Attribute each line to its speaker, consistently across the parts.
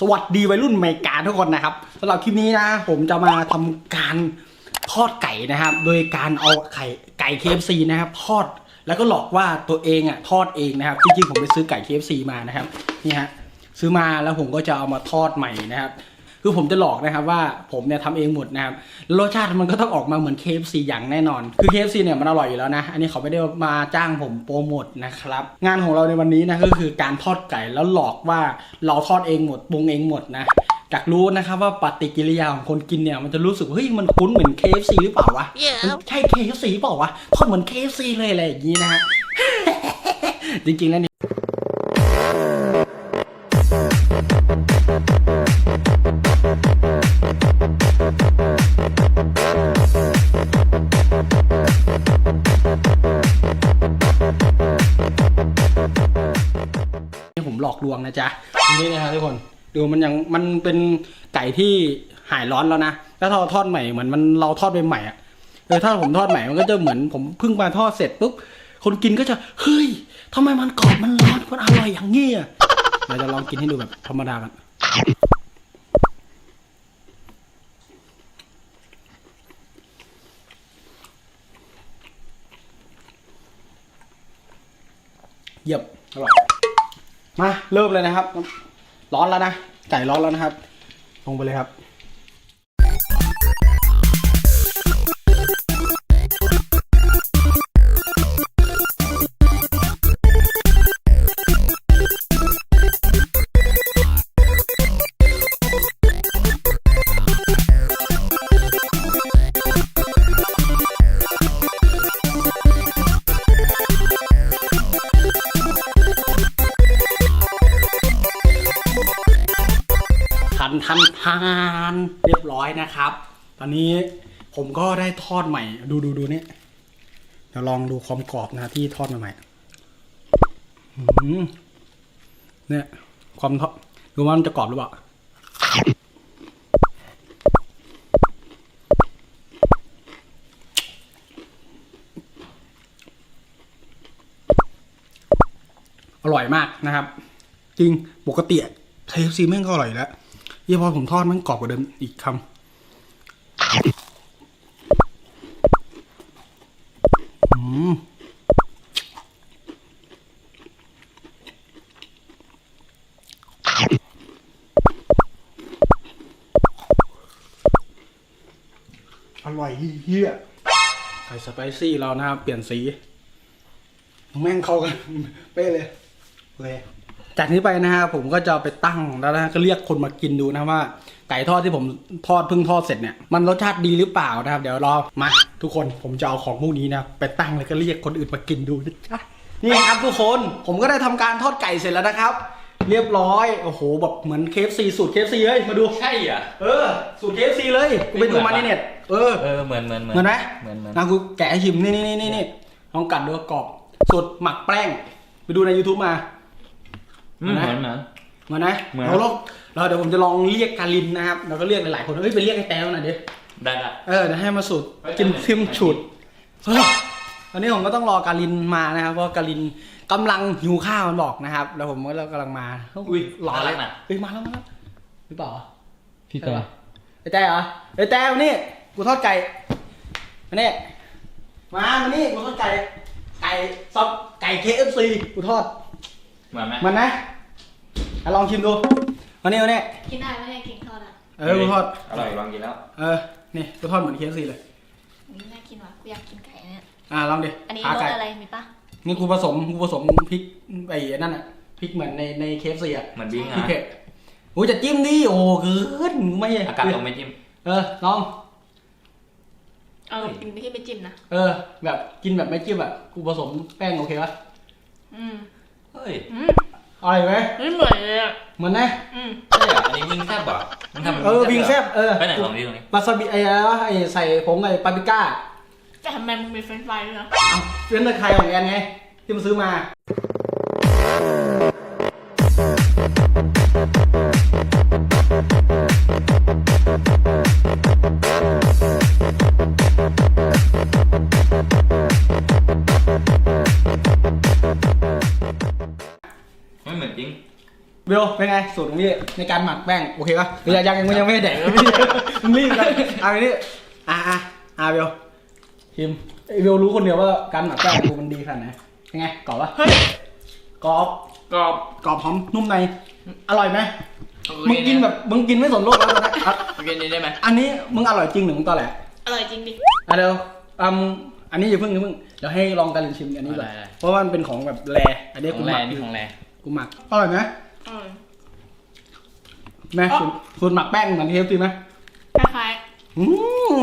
Speaker 1: สวัสดีวัยรุ่นอเมริกาทุกคนนะครับสำหรับคลิปนี้นะ ผมจะมาทำการทอดไก่นะครับ โดยการเอาไข่ไก่เคฟซีนะครับ ทอดแล้วก็หลอกว่าตัวเองอะทอดเองนะครับจริงๆผมไปซื้อไก่เคฟซีมานะครับนี่ฮะซื้อมาแล้วผมก็จะเอามาทอดใหม่นะครับ คือผมจะหลอกนะครับว่าผมเนี่ยทำเองหมดนะครับรสชาติมันก็ต้องออกมาเหมือน KFC อย่างแน่นอน คือ KFC เนี่ยมันอร่อยอยู่แล้วนะ อันนี้เขาไม่ได้มาจ้างผมโปรโมทนะครับ งานของเราในวันนี้นะก็คือการทอดไก่แล้วหลอกว่าเราทอดเองหมดปรุงเองหมดนะอยากรู้นะครับว่าปฏิกิริยาของคนกินเนี่ยมันจะรู้สึกว่าเฮ้ยมันคุ้นเหมือน KFC หรือเปล่าวะมันใช่ KFC เปล่าวะทอดเหมือน KFC เลยอะไรอย่างนี้นะฮะ จริงๆแล้ว ลอกลวงนะจ๊ะนี่นะครับทุกคนดูมันยังมันเป็นไก่ที่หายร้อนแล้วนะแล้วถ้าเราทอดใหม่เหมือนมันเราทอดใหม่ๆอะเออถ้าผมทอดใหม่มันก็จะเหมือนผมเพิ่งมาทอดเสร็จปุ๊บคนกินก็จะเฮ้ยทำไมมันกรอบมันร้อนมันอร่อยอย่างนี้อะเราจะลองกินให้ดูแบบธรรมดากันเยี่ยมอร่อย มาเริ่มเลยนะครับ ร้อนแล้วนะไก่ร้อนแล้วนะครับ ลงไปเลยครับ ตอนนี้ผมก็ได้ทอดใหม่ ดูดูดูนี่เดี๋ยวลองดูความกรอบนะที่ทอดมาใหม่เนี่ย ความทอดดูว่ามันจะกรอบหรือเปล่าอร่อยมากนะครับ จริงปกติเคฟซีแม่งก็อร่อยแล้วยี่พอผมทอดมันกรอบกว่าเดิมอีกคำอืมอร่อยเฮี้ย ไก่สไปซี่เรานะครับ เปลี่ยนสีแม่งเข้ากันเป๊ะเลยโอเคจากนี้ไปนะฮะผมก็จะเอาไปตั้งแล้วนะก็เรียกคนมากินดูนะว่า ไก่ทอดที่ผมทอดเพิ่งทอดเสร็จเนี่ยมันรสชาติดีหรือเปล่านะครับ เดี๋ยวรอมาทุกคนผมจะเอาของพวกนี้นะไปตั้งแล้วก็เรียกคนอื่นมากินดูนะจ๊ะนี่ครับทุกคนผมก็ได้ทำการทอดไก่เสร็จแล้วนะครับ เรียบร้อยโอ้โหแบบเหมือนเคฟซีสูตรเคฟซีเฮ้ยมาดู
Speaker 2: ใช่เหรอะ
Speaker 1: เออสูตรเคฟซีเลยกูไปดูมาในเน็ต เออ
Speaker 2: เออเหมือนเหมือน
Speaker 1: เหมือนไหม
Speaker 2: เหมือนเหมือน
Speaker 1: นะกูแกะให้ชิมนี่นี่นี่นี่นี่ลองกัดดูกรอบสูตรหมักแป้ง ไปดูใน YouTube มา
Speaker 2: อืมเหมือนเหมือน
Speaker 1: เหมือนนะ
Speaker 2: เหมือน
Speaker 1: เราลองเราเดี๋ยวผมจะลองเรียกการินนะครับเราก็เรียกหลายๆคนเฮ้ยไปเรียกไอ้แต้วหน่อยดิ
Speaker 2: ได้ละ
Speaker 1: เออเดี๋ยวให้มาสูตร
Speaker 2: เฮ้ย
Speaker 1: กิน
Speaker 2: จำเป็น
Speaker 1: ซิมฉุดเฮ้ยตอนนี้ผมก็ต้องรอการินมานะครับเพราะการินกำลังหิวข้าวมันบอกนะครับ แล้วผมก็กำลังมา
Speaker 2: อุ้ย
Speaker 1: รอ
Speaker 2: น่า
Speaker 1: แล้
Speaker 2: รั
Speaker 1: ว
Speaker 2: กน่ะ
Speaker 1: เฮ้ยมาแล้วมาแล้วหรือเปล่า
Speaker 3: พี่
Speaker 1: ใช่
Speaker 3: ต่อ
Speaker 1: ปะไอ้แต้เหรอไอ้แต้มานี่ กูทอดไก่ มานี่มามานี่กูทอดไก่ ไก่ซอสไก่ KFC กูทอด
Speaker 2: เหมือนไหม
Speaker 1: มันนะอะลองชิมดูมานี่มานี่
Speaker 4: กินได้ไหมเนี่ยกินทอดอะ
Speaker 1: เออ กูทอด
Speaker 2: อร่อยลองกินแล้ว
Speaker 1: เออ นี่ กูทอดเหมือน KFC เลย
Speaker 4: อุ๊ยน่ากินว่ะกูอยากกินไก่เนี่ย
Speaker 1: อะลองดิ
Speaker 4: อันนี้
Speaker 1: ขาร
Speaker 4: ส
Speaker 1: ไก่
Speaker 4: อะไรมีปะ
Speaker 1: นี่กูผสม กูผสมพริกไอ้นั่นอะ พริกเหมือนในใน KFC อะ
Speaker 2: เหมือนบิ้ง
Speaker 1: พริก
Speaker 2: อะ
Speaker 1: เผ็ดโอ้ยจะจิ้มดิ โอ้เกินไม่
Speaker 2: อากาศตรงไม่จิ้ม
Speaker 1: เออลอง
Speaker 4: เออกินไม่ใช่ไปจิ้มนะ
Speaker 1: เออ แบบกินแบบไม่จิ้มแบบกูผสมแป้งโอเคปะ
Speaker 4: อืม
Speaker 2: เฮ้ย
Speaker 4: อืม
Speaker 1: อร่อยไหม
Speaker 4: ไม่เหมือนเลยอะ
Speaker 1: เหมือนนะ
Speaker 4: อืม
Speaker 2: ใช่เหรออันนี้วิ่งแซ่บเหรอมันทำ
Speaker 1: เออวิงแซ่บเออ
Speaker 2: ไปไหนลองดิตรงนี้
Speaker 1: วาซาบิไอ้อะไรวะไอ้ใส่ผงไอ้ปาปริก้า
Speaker 4: แต่ทำไมมึงมีเฟรนช์ฟรายด้วยนะ
Speaker 1: เอาเฟรนช์ไทยของแอนไงที่มันซื้อมา
Speaker 2: เหมือนจริง
Speaker 1: เวลลเป็นไงสูตรของพี่ในการหมักแป้งโอเคปะหรือยังยังยังไม่ได้แดกมึงรีบกันเอาไปนี่อะอะอะเบลทีมไอ้เบลรู้คนเดียวว่าการหมักแป้งกูมันดีขนาดไหนยังไงกรอบปะ
Speaker 4: เฮ้ย
Speaker 1: กรอบ
Speaker 2: กรอบ
Speaker 1: กรอบหอมนุ่มใน อร่อยไหม
Speaker 2: เอา
Speaker 1: มึงกินแบบมึงกินไม่สนโลกแล้วนะอะ
Speaker 2: เอากินนี้ได้ไหม
Speaker 1: อันนี้มึงอร่อยจริงหรือมึงตอแหล
Speaker 4: อร่อยจริงดิ
Speaker 1: อะเดี๋ยวอืมอันนี้อย่าเพิ่งอย่าเพิ่งเดี๋ยวให้ลองกันชิมอันนี้ก่อน
Speaker 2: ได้ได้
Speaker 1: เพราะว่ามันเป็นของแบบแรอันนี้
Speaker 2: ขอ
Speaker 1: กู
Speaker 2: ง
Speaker 1: ห
Speaker 2: แร
Speaker 1: มัก
Speaker 2: นี่ของแร
Speaker 1: กูหมักอร่อยไหม
Speaker 4: อร่อย
Speaker 1: แม่สูตรสูตรหมักแป้งเหมือนเทปจริงไหม
Speaker 4: คล้าย
Speaker 1: อื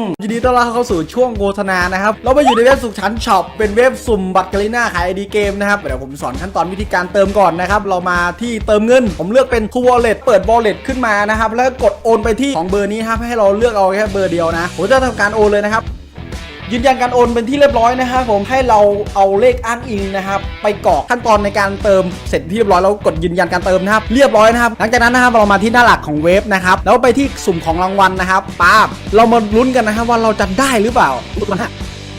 Speaker 1: มยินดีต้อนรับเข้าสู่ช่วงโฆษณานะครับ เรามาอยู่ในเว็บสุขชั้นช็อปเป็นเว็บสุ่มบัตรกาลิน่าขายไอดีเกมนะครับ เดี๋ยวผมสอนขั้นตอนวิธีการเติมก่อนนะครับ เรามาที่เติมเงิน ผมเลือกเป็น True Wallet เปิด Wallet ขึ้นมานะครับ แล้วกดโอนไปที่ของเบอร์นี้ครับให้เราเลือกเอาแค่เบอร์เดียวนะ ผมจะทำการโอนเลยนะครับ ยืนยันการโอนเป็นที่เรียบร้อยนะครับผมให้เราเอาเลขอ้างอิงนะครับไปกรอกขั้นตอนในการเติมเสร็จที่เรียบร้อยแล้วกดยืนยันการเติมนะครับเรียบร้อยนะครับหลังจากนั้นนะครับเรามาที่หน้าหลักของเว็บนะครับแล้วไปที่สุ่มของรางวัลนะครับป๊าบเรามาลุ้นกันนะครับว่าเราจะได้หรือเปล่าลุ้นนฮะ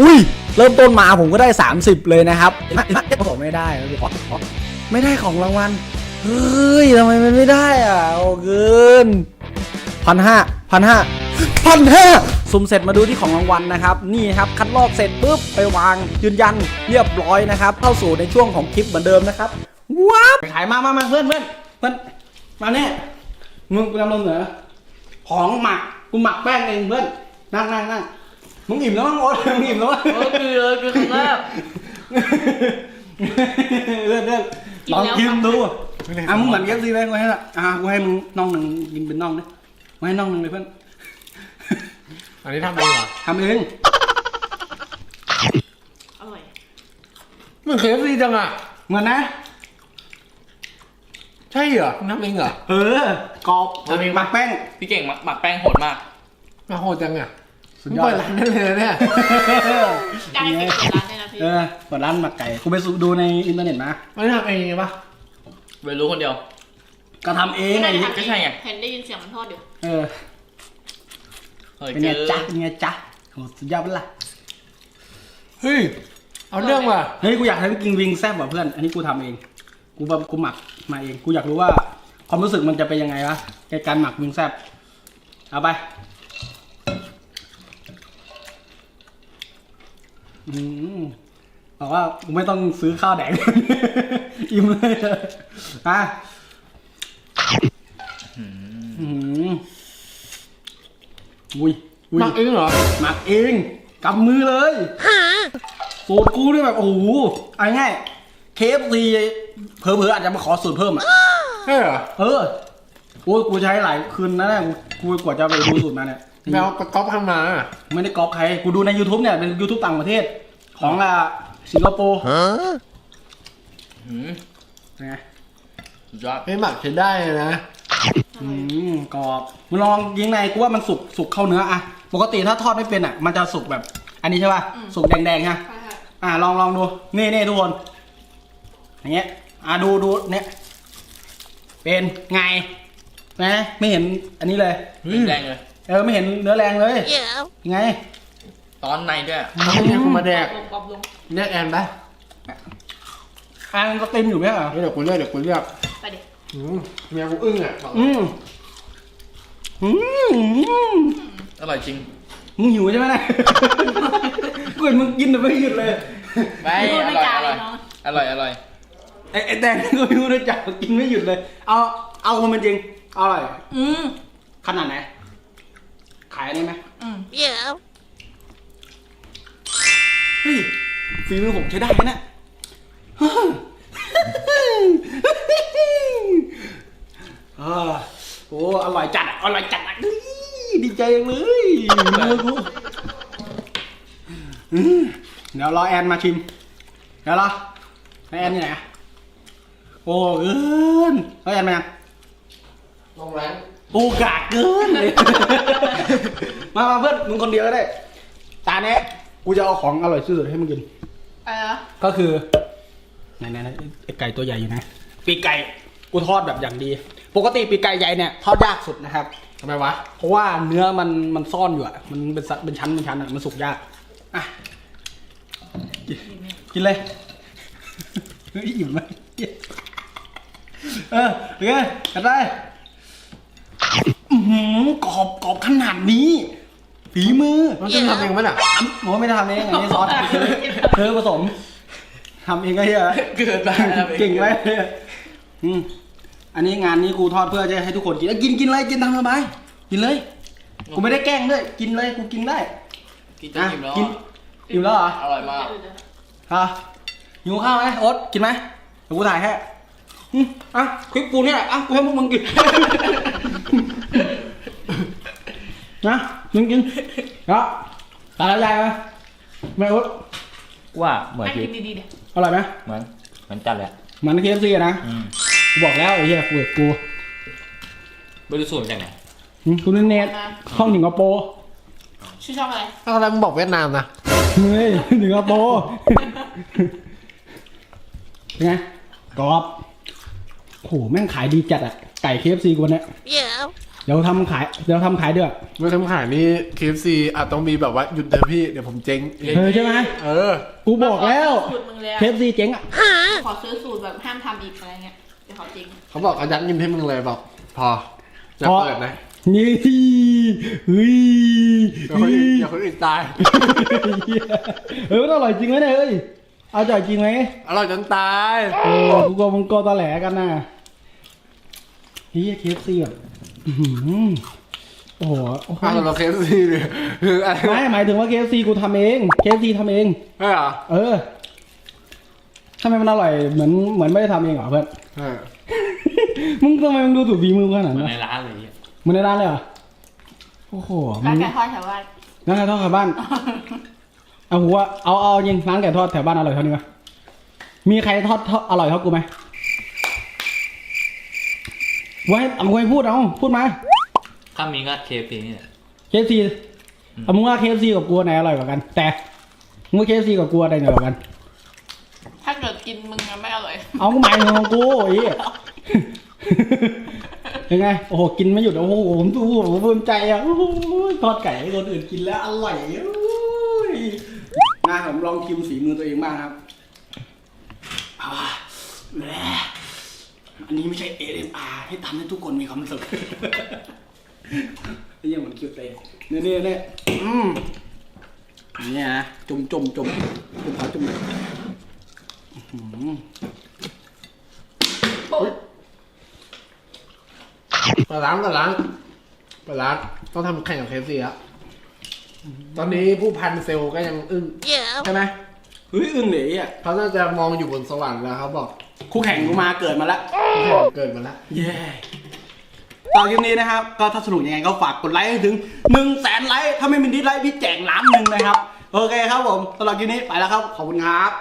Speaker 1: อุ้ยเริ่มต้นมาผมก็ได้ 30 เลยนะครับผมไม่ได้ไม่ได้ของรางวัลเฮ้ยทำไมมันไม่ได้อะโอ้เกินพันห้าพันห้าพันห้า สุ่มเสร็จมาดูที่ของรางวัลนะครับนี่ครับคัดลอกเสร็จปุ๊บไปวางยืนยันเรียบร้อยนะครับเข้าสู่ในช่วงของคลิปเหมือนเดิมนะครับว้าวขายมามามาเพื่อนเพื่อนเพื่อนมาเนี่ยมึงกูนำลงเหนือของหมักกูหมักแป้งเองเพื่อนนั่งนั่งนั่งมึงอิ่มแล้วมั้งโอ๊ตมึงอิ่มแล้วมั้ง
Speaker 2: เออคือเลยคือครั้งแรก
Speaker 1: เพื่อนเพื่อนลองกินดูอะมึงเหมือนเอฟซีไหมกูให้ละอะกูให้มึงน่องหนึ่งกินเป็นน่องนะกูให้น่องหนึ่งเลยเพื่อน
Speaker 3: อันนี้ทำเองเหรอ
Speaker 1: ทำเอง
Speaker 4: ๆอร่อย
Speaker 3: มันเคฟซีจังอะ
Speaker 1: เหมือนนะ
Speaker 3: ใช่เหรอทำเองเหรอ
Speaker 1: เออกรอบ
Speaker 2: ทำเอง
Speaker 1: หมักแป้ง
Speaker 2: พี่เก่งหมักหมักแป้งโหดมาก
Speaker 3: มาโหดจังอะ
Speaker 1: สุดยอด
Speaker 3: เปิดร้านได้เลยนะเนี่ย
Speaker 4: ได้ไปเปิดร้านได้นะพี่
Speaker 1: เออเปิดร้านหมักไก่กูไปดูในอินเทอร์เน็ตมา
Speaker 3: ไม่ได้ทำเองปะ
Speaker 2: ไปรู้คนเดียว
Speaker 1: ก็ทำเองไง
Speaker 4: ม่ด้ทำ
Speaker 2: ก็ใช่ไง
Speaker 4: เห็นได้ยินเสียงมันทอดอยู่
Speaker 1: เออ
Speaker 2: เฮ้ย
Speaker 1: เป็น
Speaker 2: เจ
Speaker 1: ไง
Speaker 2: อ
Speaker 1: จ๊ะเป็นไงจ๊ะโหสุดยอดปะล่ะ
Speaker 3: เฮ้ย เอาเรื่องว่ะ
Speaker 1: เฮ้ย กูอยากให้พี่กินวิงแซ่บว่ะเพื่อน อันนี้กูทำเอง กูแบบกูหมักมาเอง กูอยากรู้ว่าความรู้สึกมันจะเป็นยังไงวะในการหมักวิงแซ่บเอาไปอืมบอกว่ากูไม่ต้องซื้อข้าวแดง อิ่มเลยอะอืม อุ้ยอุ้ย
Speaker 3: หมักเองเหรอ
Speaker 1: หมักเองกำมือเลยสูตรกูนี่แบบโอ้โหเอาง่ายเคฟซีเผลอๆอาจจะมาขอสูตรเพิ่มอะ
Speaker 3: ใช่เหรอ
Speaker 1: เออโอ้ยกูใช้หลายคืนนะเนี่ยกูกูกว่าจะไปดูสูตรมาเนี่ย
Speaker 3: แมวกระก๊อปทำมา
Speaker 1: ไม่ได้ก๊อปใคร กูดูใน YouTube เนี่ย เป็น YouTube ต่างประเทศ ของอะสิงคโปร์
Speaker 2: หืม
Speaker 1: ไง
Speaker 2: สุดยอด
Speaker 3: ไม่หมักใช้ได้เลยนะ
Speaker 1: อืมกรอบมึงลองยิงในกูว่ามันสุกสุกเข้าเนื้ออะปกติถ้าทอดไม่เป็นอะมันจะสุกแบบ อันนี้ใช่ป่ะสุกแดงๆฮะ
Speaker 4: ใช่
Speaker 1: อ่าลองลองดู นี่นี่ทุกคน อย่างเงี้ย อ่าดูดูเนี่ย เป็นไงนะไม่เห็นอันนี้เลย
Speaker 2: แดงเลย
Speaker 1: เออไม่เห็นเนื้อแรงเลยยังไง
Speaker 2: ตอนในด้วย
Speaker 3: มันไม่ใช่กูมาแดก
Speaker 4: ๆลงกรอบลง
Speaker 3: เรียกแอนปะ
Speaker 1: อ่านสตรีมอยู่ไหมเหรอ
Speaker 3: เดี๋ยวกูเรียกเดี๋ยวกูเรียก
Speaker 4: ไปดิ
Speaker 3: อืมแมวกูอึ้งอะบอก
Speaker 1: อืมอืม
Speaker 2: อร่อยจริง
Speaker 1: มึงหิวใช่ไหมเนี่ยกูเห็นมึงกินแต่ไม่หยุดเลย
Speaker 2: ไม่
Speaker 4: พูด
Speaker 2: อ
Speaker 4: ไม่
Speaker 2: ร่อย
Speaker 4: จา
Speaker 2: อ
Speaker 4: เล
Speaker 2: ร่อย
Speaker 4: ยน้อง
Speaker 2: อร่อยอร่อย
Speaker 1: ไอ้ไอ้แดงนี่ก็ไม่รู้นะจักกินไม่หยุดเลย เอาเอาความเป็นจริงอร่อย
Speaker 4: อืม
Speaker 1: ขนาดไหนขายอันนี้ไหม
Speaker 4: อืม
Speaker 1: เฮ้ยฝีมือผมใช้ได้นะเนี่ยอ่าโอ้อร่อยจัดอะอร่อยจัดอะเฮ้ยดีใจจั งเลยมือกูอืมเดี๋ยวรอแอนมาชิม เดี๋ยวรอแล้วแอนอยู่ไหนอะโอ้เกินแล้วแอนมายัง
Speaker 3: ลงแรง
Speaker 1: โอกาสเกินเลย มามาเพื่อนมึงคนเดียวก็ได้ ตาเนี้ยกูจะเอาของอร่อยที่สุดให้มึงกิน
Speaker 4: อะไรนะ
Speaker 1: ก็คือไหนไหนไหนไอ้ไก่ตัวใหญ่อยู่ไหนปีกไก่ กูทอดแบบอย่างดี ปกติปีกไก่ใหญ่เนี่ยทอดยากสุดนะครับ
Speaker 3: ทำไมวะ
Speaker 1: เพราะว่าเนื้อมันมันซ่อนอยู่อะมันเป็นสัตว์เป็นชั้นเป็นชั้นอะมันสุกยาก อะ กินกินเลย เฮ้ยอิ่มไหมเออโอเคกันได้อือหือกรอบกรอบขนาดนี้ ฝีมือ
Speaker 3: มันจะทำเองมั้ยน่ะ
Speaker 1: ทำผมไม่ได้ทำเองอันนี้ซอสเธอผสมทำเองก็เยอะ
Speaker 2: เกิดมาแล้ว
Speaker 1: เก่งไหมอืม อันนี้งานนี้กูทอดเพื่อจะให้ทุกคนกินเอ้ยกินกินเลยกินตามสบายกินเลย กูไม่ได้แกล้งด้วย กินเลยกูกินได้
Speaker 2: กินจะ
Speaker 1: อะ
Speaker 2: อิ่มแล้ว
Speaker 1: กินอิ่มแล้วเหรอ
Speaker 2: อร่อยมาก
Speaker 1: ฮะหิวข้าวไหมโอ๊ตกินไหมเดี๋ยวกูถ่ายให้อืมอะคลิปกูเนี่ยอะกูให้พวกมึงกิน นะมึงกินแล้วตาละยายไหมแม่โอ๊ต
Speaker 5: ว่าเหมือน
Speaker 4: ให้
Speaker 5: ที่
Speaker 4: กินดีๆเดี๋ยว
Speaker 1: อร่อยไหม
Speaker 5: เหมือนเหมือนจัดเลยอะ
Speaker 1: มันเคฟซีนะ
Speaker 5: อืม
Speaker 1: กูบอกแล้วไอ้เหี้ยกูกับกู
Speaker 5: ไม่รู้สูตรจากไหน
Speaker 1: อืมกูเน็ตห้องสิงคโปร์
Speaker 4: ชื่อชอบอะไร
Speaker 3: ถ้าอะไรมึงบอกเวียดนามนะ
Speaker 1: เฮ้ยสิงคโปร์เป็นไงกรอบโหแม่งขายดีจัดอะไก่เคฟซีกูวันเนี้ยเดี๋ยวทำขายเดี๋ยวทำขายด้วย
Speaker 3: เมื่อทำขายนี่ KFC อาจต้องมีแบบว่าหยุดเถอะพี่ เดี๋ยวผมเจ๊ง
Speaker 1: เออใช่ไหม
Speaker 3: เออ
Speaker 1: กูบอกแล้ว
Speaker 4: สูตรมึงเลยอะ
Speaker 1: เคฟซีเจ๊งอะ
Speaker 4: ขอซื้อสูตรแบบห้ามทำอีกอะไรเงี้ย เดี๋ยวขอจริง
Speaker 3: เขาบอกเอายัดเงินให้มึงเลยบอก พอจะเปิดนะ
Speaker 1: นี่เฮ้ย
Speaker 3: เดี๋ยวคนอื่นเดี๋ยวคนอื่นตาย
Speaker 1: เออมันอร่อยจริงไหมเนี่ยเฮ้ยเอาจ่อยจริงไหม
Speaker 3: อร่อยจนตาย
Speaker 1: เออกูกลัวมึงกอตอแหลกันนะเฮียเคฟซีแบบอื้อหือโอ้โหโอ้โห
Speaker 3: อ้าวเรา KFC เลยคืออะไร
Speaker 1: ไม่หมายถึงว่าเคฟซีกูทำเองเคฟซีทำเอง
Speaker 3: ใช่เหรอ
Speaker 1: เออทำไมมันอร่อยเหมือนเหมือนไม่ได้ทำเองเหรอเพื่อน
Speaker 3: เออ
Speaker 1: มึงทำไมมึงดูถูกฝีมือขนาด
Speaker 5: เหมื
Speaker 1: นั้
Speaker 5: อนนในร้านเลยอะ
Speaker 1: มึงในร้านเลยเหรอ โอ้โหมึ
Speaker 4: ร้าน
Speaker 1: ง
Speaker 4: ไก่ทอดแถวบ้าน
Speaker 1: ร้านไก่ทอดแถวบ้าน เอาหัวเอาเอายิงร้านไก่ทอดแถวบ้านอร่อยเท่านี้ปะมีใครทอดทอดอร่อยเท่ากูไหมไว้เอาไว้พูดเอาพูดมา
Speaker 5: ถ้ามีก็เคฟีนี่แหละ
Speaker 1: เคฟซีเอามึงว่าเคฟซีกับกูอันไหนอร่อยกว่ากัน แต่มึงว่าเคฟซีกับกูอันไหนอร่อยกว่ากัน
Speaker 4: ถ้าเกินมึงอะไม่อร่อย
Speaker 1: เอากูหมายถึงของกูไอเหี้ยยังไง โอ้โห กินไม่หยุด โอ้โห ผมดูผมภูมิใจอะโอ้โหทอดไก่ให้คนอื่นกินแล้วอร่อยโอ้ยนะผมลองชิมฝีมือตัวเองบ้างครับอ่าแหละอันนี้ไม่ใช่ ASMR ให้ทำให้ทุกคนมีความสุข นี่ยังเหมือนคิวเตเนี่ยเนี่ยเนี่ยอืมเนี่ยนะ จุ่มจุ่มจุ่มจุ่มขอจุ่มเลย หือ
Speaker 3: เปิดร้านเปิดร้านเปิดร้านต้องทำแข่งกับ KFC แล้วตอนนี้ผู้พันเซลล์ก็ยังอึ้งใช่ไหม
Speaker 1: เฮ้ยอึ้งเลยอะ
Speaker 3: เขาน่าจะมองอยู่บนสวรรค์แล้วเขาบอก
Speaker 1: คู่แข่งกูมาเกิดมาแล้ว
Speaker 3: ผู้แข่งเกิดมาแล้ว
Speaker 1: เย้ตอนคลิปนี้นะครับ ก็ถ้าสนุกยังไงก็ฝากกดไลค์ให้ถึง1นึ่งแสนไลค์ถ้าไม่มีดิสไลค์พี่แจกล้านหนึ่งนะครับ โอเคครับผมสำหรับคลิปนี้ไปแล้วครับ ขอบคุณครับ